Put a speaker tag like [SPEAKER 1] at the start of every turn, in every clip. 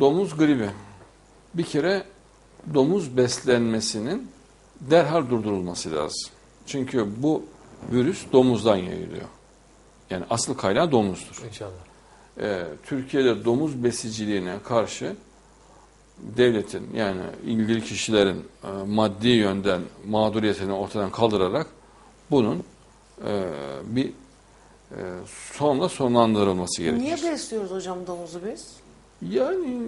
[SPEAKER 1] Domuz gribi. Bir kere domuz beslenmesinin derhal durdurulması lazım. Çünkü bu virüs domuzdan yayılıyor. Yani asıl kaynağı domuzdur.
[SPEAKER 2] İnşallah.
[SPEAKER 1] Ee, Türkiye'de domuz besiciliğine karşı devletin yani ilgili kişilerin e, maddi yönden mağduriyetini ortadan kaldırarak bunun e, bir e, sonla sonlandırılması gerekir.
[SPEAKER 3] Niye besliyoruz hocam domuzu biz?
[SPEAKER 1] Yani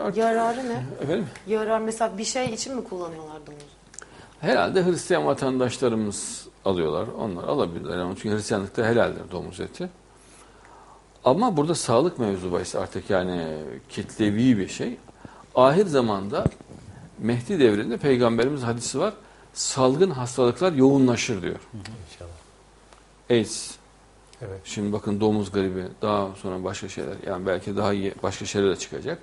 [SPEAKER 1] artık,
[SPEAKER 3] Yararı ne?
[SPEAKER 1] efendim
[SPEAKER 3] Yarar mesela bir şey için mi kullanıyorlar domuzu?
[SPEAKER 1] herhalde Hristiyan vatandaşlarımız alıyorlar. Onlar alabilirler. Yani çünkü Hristiyanlıkta helaldir domuz eti. Ama burada sağlık mevzu bahis artık yani kitlevi bir şey. Ahir zamanda Mehdi devrinde peygamberimiz hadisi var. Salgın hastalıklar yoğunlaşır diyor.
[SPEAKER 2] İnşallah.
[SPEAKER 1] AIDS,
[SPEAKER 2] Evet.
[SPEAKER 1] şimdi bakın domuz gribi, daha sonra başka şeyler yani belki daha iyi başka şeyler de çıkacak.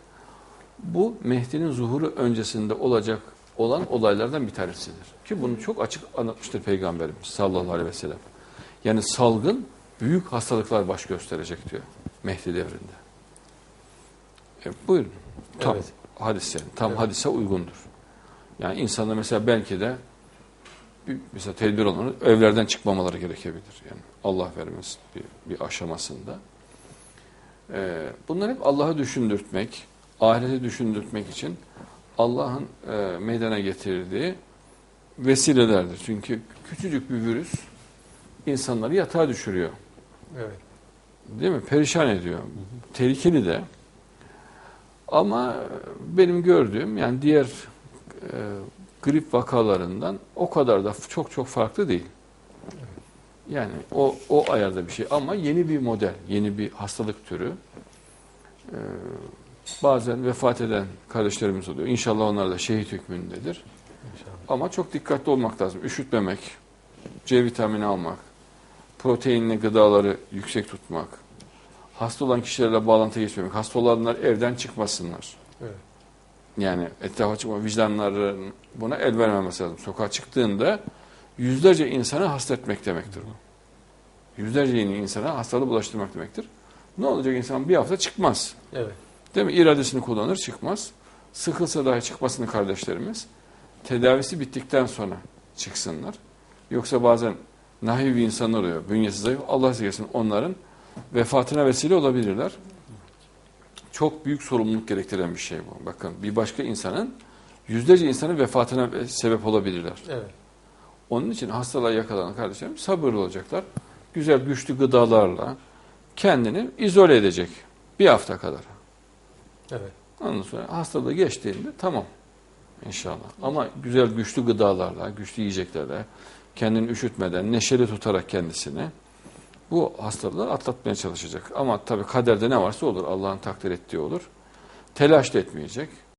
[SPEAKER 1] Bu Mehdi'nin zuhuru öncesinde olacak olan olaylardan bir tanesidir. Ki bunu çok açık anlatmıştır Peygamberimiz sallallahu aleyhi ve sellem. Yani salgın büyük hastalıklar baş gösterecek diyor Mehdi devrinde. E, buyurun. Tam
[SPEAKER 2] Evet.
[SPEAKER 1] hadis yani. Tam
[SPEAKER 2] Evet.
[SPEAKER 1] hadise uygundur. Yani insanlar mesela belki de mesela tedbir olanı evlerden çıkmamaları gerekebilir. Yani Allah vermesin bir, bir aşamasında. Ee, bunlar hep Allah'ı düşündürtmek, ahireti düşündürtmek için Allah'ın e, meydana getirdiği vesilelerdir. Çünkü küçücük bir virüs insanları yatağa düşürüyor.
[SPEAKER 2] Evet.
[SPEAKER 1] Değil mi? Perişan ediyor. Tehlikeli de. Ama benim gördüğüm yani diğer e, grip vakalarından o kadar da çok çok farklı değil. Yani o o ayarda bir şey ama yeni bir model, yeni bir hastalık türü. E, bazen vefat eden kardeşlerimiz oluyor. İnşallah onlar da şehit hükmündedir.
[SPEAKER 2] İnşallah.
[SPEAKER 1] Ama çok dikkatli olmak lazım. Üşütmemek, C vitamini almak, proteinli gıdaları yüksek tutmak, hasta olan kişilerle bağlantı geçmemek, hasta olanlar evden çıkmasınlar.
[SPEAKER 2] Evet.
[SPEAKER 1] Yani etrafa çıkma, vicdanların buna el vermemesi lazım. Sokağa çıktığında yüzlerce insanı hasta etmek demektir bu. Yüzlerce yeni insana hastalığı bulaştırmak demektir. Ne olacak insan bir hafta çıkmaz.
[SPEAKER 2] Evet.
[SPEAKER 1] Değil mi? İradesini kullanır çıkmaz. Sıkılsa dahi çıkmasını kardeşlerimiz tedavisi bittikten sonra çıksınlar. Yoksa bazen nahiv insanlar oluyor. Bünyesi zayıf. Allah size onların vefatına vesile olabilirler. Çok büyük sorumluluk gerektiren bir şey bu. Bakın bir başka insanın yüzlerce insanın vefatına sebep olabilirler.
[SPEAKER 2] Evet.
[SPEAKER 1] Onun için hastalığa yakalanan kardeşlerim sabırlı olacaklar. Güzel güçlü gıdalarla kendini izole edecek bir hafta kadar.
[SPEAKER 2] Evet.
[SPEAKER 1] Ondan sonra hastalığı geçtiğinde tamam inşallah. Ama güzel güçlü gıdalarla, güçlü yiyeceklerle, kendini üşütmeden, neşeli tutarak kendisini bu hastalığı atlatmaya çalışacak. Ama tabii kaderde ne varsa olur. Allah'ın takdir ettiği olur. Telaş da etmeyecek.